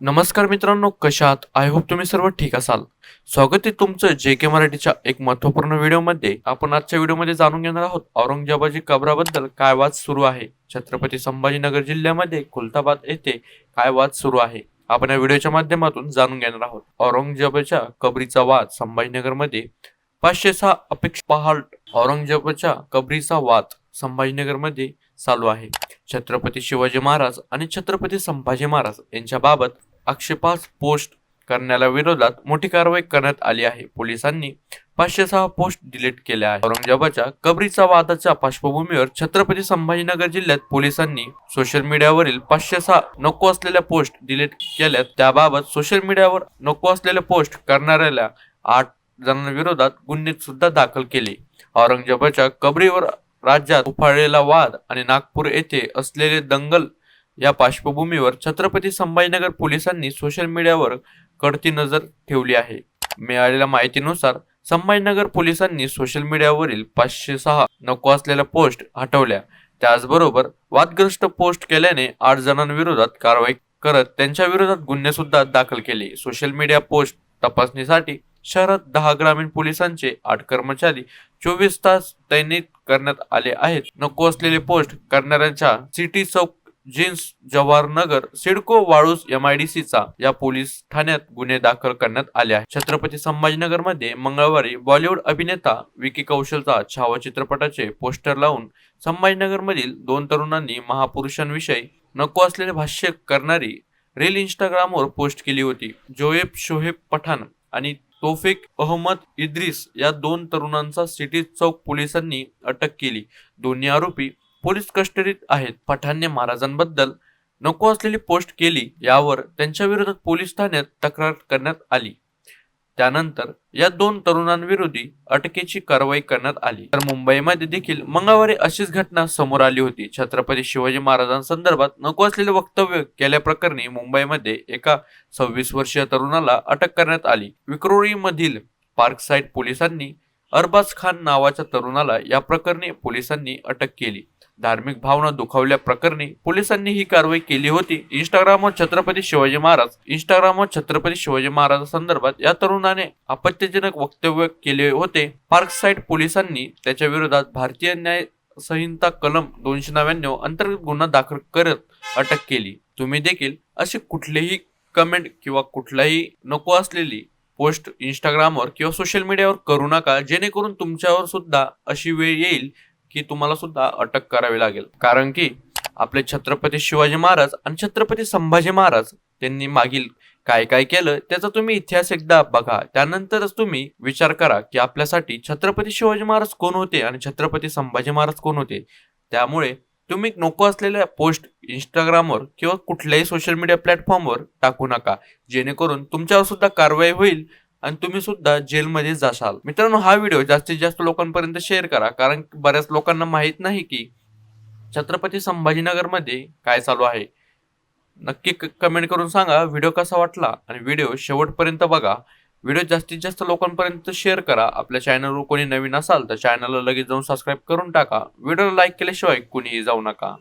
नमस्कार मित्रांनो कशात आय होप तुम्ही सर्व ठीक असाल. स्वागत आहे तुमचं जे के मराठीच्या एक महत्त्वपूर्ण व्हिडिओमध्ये. आपण आजच्या व्हिडिओमध्ये जाणून घेणार आहोत औरंगजेबाची कबराबद्दल काय वाद सुरू आहे. छत्रपती संभाजीनगर जिल्ह्यामध्ये खुलताबाद येथे काय वाद सुरू आहे. आपण या व्हिडिओच्या माध्यमातून जाणून घेणार आहोत. औरंगजेबाच्या कबरीचा वाद संभाजीनगरमध्ये पाचशे सहा अपेक्षा पहाट औरंगजेबाच्या कबरीचा वाद संभाजीनगरमध्ये चालू आहे. छत्रपती शिवाजी महाराज आणि छत्रपती संभाजी महाराज यांच्या बाबत आक्षेपास पोस्ट करण्याला विरोधात मोठी कारवाई करण्यात आली आहे. पोलिसांनी पाचशे सहा पोस्ट डिलीट केल्या आहेत. औरंगजेबाच्या कबरीचा वादाच्या पार्श्वभूमीवर छत्रपती संभाजीनगर जिल्ह्यात पोलिसांनी सोशल मीडियावरील पाचशे सहा नको असलेल्या पोस्ट डिलीट केल्यात. त्याबाबत सोशल मीडियावर नको असलेल्या पोस्ट करणाऱ्याला आठ जणांविरोधात गुन्हे सुद्धा दाखल केले. औरंगजेबाच्या कबरीवर राज्यात उफाळलेला वाद आणि नागपूर येथे असलेले दंगल या पार्श्वभूमीवर छत्रपती संभाजीनगर पोलिसांनी सोशल मीडियावर कडती नजर ठेवली आहे. मिळालेल्या माहितीनुसार संभाजीनगर पोलिसांनी सोशल मीडियावरील पाचशे सहा नको असलेल्या पोस्ट हटवल्या. त्याचबरोबर वादग्रस्त पोस्ट केल्याने आठ जणांविरोधात कारवाई करत त्यांच्या विरोधात गुन्हे सुद्धा दाखल केले. सोशल मीडिया पोस्ट तपासणीसाठी शहरात दहा ग्रामीण पोलिसांचे आठ कर्मचारी चोवीस तास तैनात करण्यात आले आहेत. नको असलेले पोस्ट करणाऱ्यांच्या city Chowk Jinsi Jawaharnagar CIDCO Waluj M एमआयडीसीचा या पोलीस ठाण्यात गुन्हे दाखल करण्यात आले आहेत. छत्रपती संभाजीनगरमध्ये मंगळवारी बॉलिवूड अभिनेता विकी कौशलचा छावा चित्रपटाचे पोस्टर लावून संभाजीनगर मधील दोन तरुणांनी महापुरुषांविषयी नको असलेले भाष्य करणारी रील इंस्टाग्रामवर पोस्ट केली होती. जोएब शोहेब पठाण आणि तोफिक अहमद इद्रिस या दोन तरुणांचा सिटी चौक पोलिसांनी अटक केली. दोन्ही आरोपी पोलीस कस्टडीत आहेत. पठाणने महाराजांबद्दल नको असलेली पोस्ट केली. यावर त्यांच्या विरोधात पोलीस ठाण्यात तक्रार करण्यात आली. त्यानंतर या दोन तरुणांविरोधी अटकेची कारवाई करण्यात आली. तर मुंबईमध्ये देखील मंगळवारी अशीच घटना समोर आली होती. छत्रपती शिवाजी महाराजांसंदर्भात नको असलेले वक्तव्य केल्याप्रकरणी मुंबईमध्ये एका सव्वीस वर्षीय तरुणाला अटक करण्यात आली. विक्रोळी मधील पार्कसाईड पोलिसांनी अरबाज खान नावाच्या तरुणाला या प्रकरणी पोलिसांनी अटक केली. धार्मिक भावना दुखावल्या प्रकरणी पोलिसांनी ही कारवाई केली होती. इंस्टाग्रामवर छत्रपती शिवाजी महाराज इंस्टाग्रामवर छत्रपती शिवाजी महाराजांसंदर्भात या तरुणाने आपत्तीजनक वक्तव्य केले होते. पार्कसाईड पोलिसांनी त्याच्या विरोधात भारतीय न्याय संहिता कलम दोनशे नव्याण्णव अंतर्गत गुन्हा दाखल करत अटक केली. तुम्ही देखील असे कुठलेही कमेंट किंवा कुठलाही नको असलेली पोस्ट इंस्टाग्रामवर किंवा सोशल मीडियावर करू नका. जेणेकरून तुमच्यावर सुद्धा अशी वेळ येईल की तुम्हाला सुद्धा अटक करावी लागेल. कारण की आपले छत्रपती शिवाजी महाराज आणि छत्रपती संभाजी महाराज त्यांनी मागील काय काय केलं त्याचा तुम्ही इतिहास एकदा बघा. त्यानंतरच तुम्ही विचार करा की आपल्यासाठी छत्रपती शिवाजी महाराज कोण होते आणि छत्रपती संभाजी महाराज कोण होते? त्यामुळे तुम्ही नको असलेल्या पोस्ट इंस्टाग्रामवर किंवा कुठल्याही सोशल मीडिया प्लॅटफॉर्मवर टाकू नका. जेणेकरून तुमच्यावर सुद्धा कारवाई होईल आणि तुम्ही सुद्धा जेलमध्ये जाशाल. मित्रांनो हा व्हिडिओ जास्तीत जास्त लोकांपर्यंत शेअर करा. कारण बऱ्याच लोकांना माहीत नाही की छत्रपती संभाजीनगरमध्ये काय चालू आहे. नक्की कमेंट करून सांगा. व्हिडिओ कसा वाटला? आणि व्हिडिओ शेवटपर्यंत बघा. व्हिडिओ जास्तीत जास्त लोकांपर्यंत शेअर करा. आपल्या चॅनलवर कोणी नवीन असाल तर चॅनलला लगेच जाऊन सबस्क्राईब करून टाका. व्हिडिओला लाईक केल्याशिवाय कुणीही जाऊ नका.